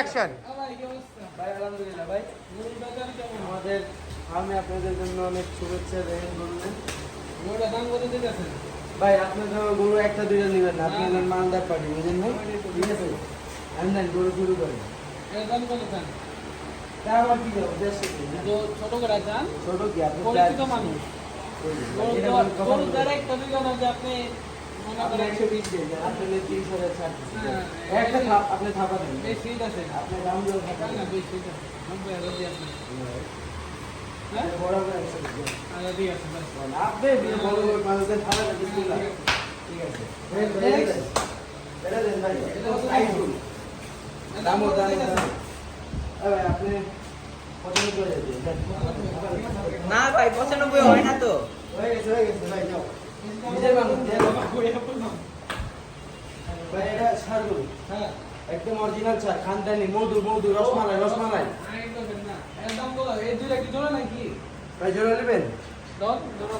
Action ভাই আলহামদুলিল্লাহ ভাই। আমাদের আমি আপনাদের জন্য অনেক শুভেচ্ছা রইল বললেন ভাই আপনার জন্য গরু একটা দুইটা নেবেন না। আপনি নেন মালদার পার্টি বুঝলেন না ঠিক আছে? আমি নেন গরু শুরু করেন। তা আবার কি যাব দেড়শো কি, ছোট করে ছোট কি? আপনি পরিচিত মানুষ। গরু? দ্বারা একটা যে আপনি মনে আপনি একশো বিশ দেন আপনি তিরিশ হাজার ছাড় একটা থাপ আপনি থাপা দেন। বেশ শীত আছে। আপনি দাম দিয়ে থাপা না, বেশ আছে। নব্বই হাজার দিয়ে আপনি ভাই। না পঁচানব্বই হয় না তো। হয়ে গেছে হয়ে গেছে ভাই যাও। ভাই এটা ছাড় হ্যাঁ একদম অরিজিনাল চা খানদানি মধু মধু রসমালাই রসমালাই। ভাই জোড়া নেবেন?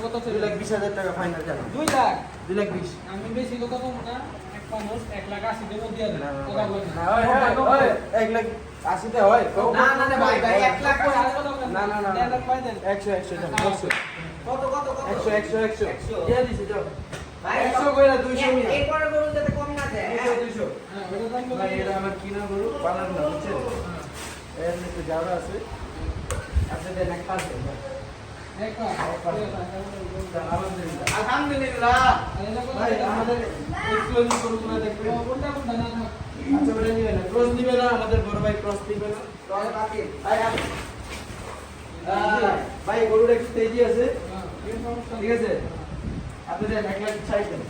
কত দুই লাখ বিশ হাজার টাকা ফাইনাল জানো দুই লাখ? দুই লাখ বিশ। আমি বেশি কথা কম না। এক লাখ আশি দেবো দিয়ে এক লাখ আশিতে হয়। না, না, না, ভাই, ভাই, এক লাখ না, না, না, একশো একশো। কত কত কত? একশো একশো একশো। একশো। দিছি যাও। ভাই একশো কইরা দুইশো এ- মিয়া। এরপরে বলুন যাতে কম না যায় দুইশো দুইশো। হ্যাঁ ওটা দাম বলো। ভাই এটা আমার কিনা গরু পালার না বুঝছেন এর একটু জায়গা আছে। আপনি দেন এক পাঁচ দেন। ভাই। এক লাখ। যান, আলহামদুলিল্লাহ। আলহামদুলিল্লাহ। আর এটা কত? ভাই আমাদের এক্সক্লুসিভ গরুগুলো দেখবেন। কোনটা কোনটা? না আচ্ছা ক্রস না। আমাদের বড় ভাই ক্রস নিবে না। দশ বাতিল। ভাই ভাই গরুর একটু তেজি আছে। ঠিক আছে? আপনি দেন এক লাখ ষাট দেন।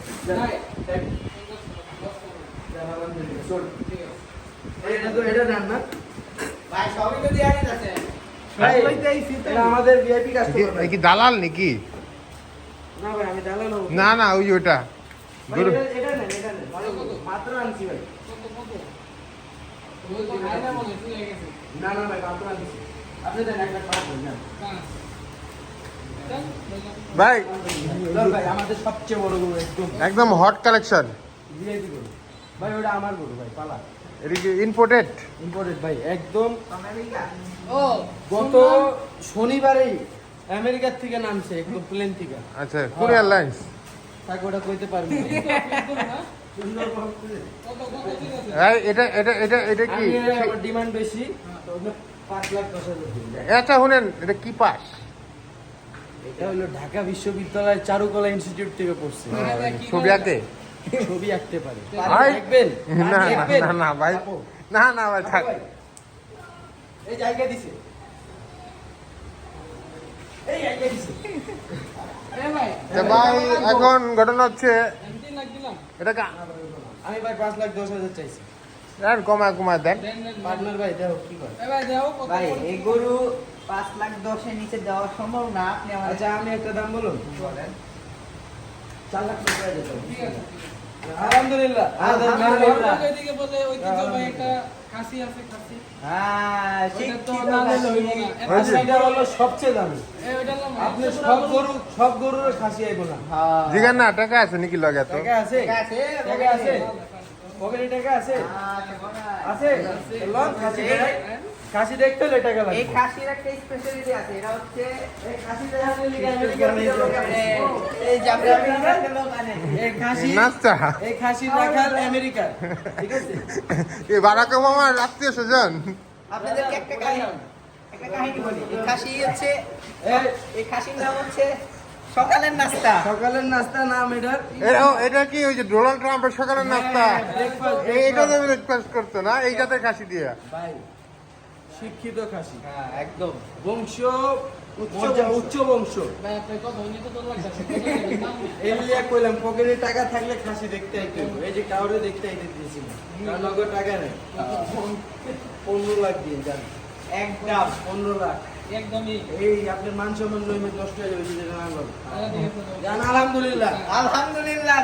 দালাল নাকি? না ভাই আমি দালাল হব। না না ওই ওটা। আনছি। না না ভাই মাত্র আনছি। আপনি দেন এক পাঁচ দেন যান। পাঁচ। দেন, বললাম। ভাই ভাই আমাদের সবচেয়ে বড় গরু একদম। একদম হট কালেকশন ভাই ওটা আমার গরু ভাই পালা। ইম্পোর্টেড ইম্পোর্টেড ভাই একদম। ও, গত শনিবারেই আমেরিকার থেকে নামছে একদম প্লেন থেকে। আচ্ছা কোন এয়ারলাইন্স তাকে ওটা কইতে পারবি না। কিন্তু না, সুন্দরবন প্লেন। কত কত ঠিক আছে। এই এটা এটা এটা এটা কি? ডিমান্ড বেশি তো ওটা পাঁচ লাখ দশ হাজার। আচ্ছা শুনেন এটা কি পাস? এটা হলো ঢাকা বিশ্ববিদ্যালয় চারুকলা ইনস্টিটিউট থেকে পড়ছে। ছবি করে? আঁকে ছবি আঁকতে পারে। ভাই। দেখবেন না না না ভাই। না না ভাই থাক। এই জায়গা দিছে। ভাই, এখন ঘটনা হচ্ছে। এটা আমি ভাই পাঁচ লাখ দশ হাজার চাইছি। দেন কমায় কমায় দেন। পার্টনার ভাই দেখো কি করে। ভাই, কত ভাই এই গরু পাঁচ লাখ দশের নিচে দেওয়া সম্ভব না আপনি আমার আচ্ছা আমি একটা দাম বলুন। বলেন। চার লাখ টাকা যেতে। ঠিক আছে, আলহামদুলিল্লাহ। আলহামদুলিল্লাহ। ওর ওইদিকে বলে ঐতিহ্য ভাই একটা খাসি আছে, খাসি। হ্যাঁ ওইটা তো না হইব না। এত ওই যে- এটা হলো সবচেয়ে দামি। এ, ওইটার নাম আপনি সব গরু। সব গরুর খাসি আইব না। হ্যাঁ। জিগান না টাকা আছে নাকি লগে তো টাকা আছে? ঠিক আছে, টাকা আছে? পকেটে টাকা আছে? আছে। লন খাসি খাসি দেখতে হলে টাকা এই একটা স্পেশালিটি আছে এটা হচ্ছে এই মানে। এই জাপানি লোক আনে এই খাসি নাস্তা এই রাখাল আমেরিকা ঠিক আছে? এই বারাক ওবামার আত্মীয় স্বজন। আপনাদেরকে একটা কাহিনী একটা কাহিনী বলি। এই খাসি হচ্ছে এই নাম হচ্ছে সকালের নাস্তা। সকালের নাস্তা নাম এটার এটা এটা কি ওই যে ডোনাল্ড ট্রাম্পের সকালের নাস্তা? হ্যাঁ, এইটাতে ব্রেকফাস্ট করতো না? এইটাতে খাসি দিয়ে। ভাই শিক্ষিত খাসি। হ্যাঁ একদম। বংশ উচ্চ বংশ। কইলাম পকেটে টাকা থাকলে খাসি দেখতে আইতে এই যে কাউরে দেখতে আইতে নগদ টাকা নেই। পনেরো লাখ দিয়ে যান একদম পনেরো লাখ। একদমই। এই আপনার মান সম্মান নইমে হয়ে যাবে না জান আলহামদুলিল্লাহ। আলহামদুলিল্লাহ।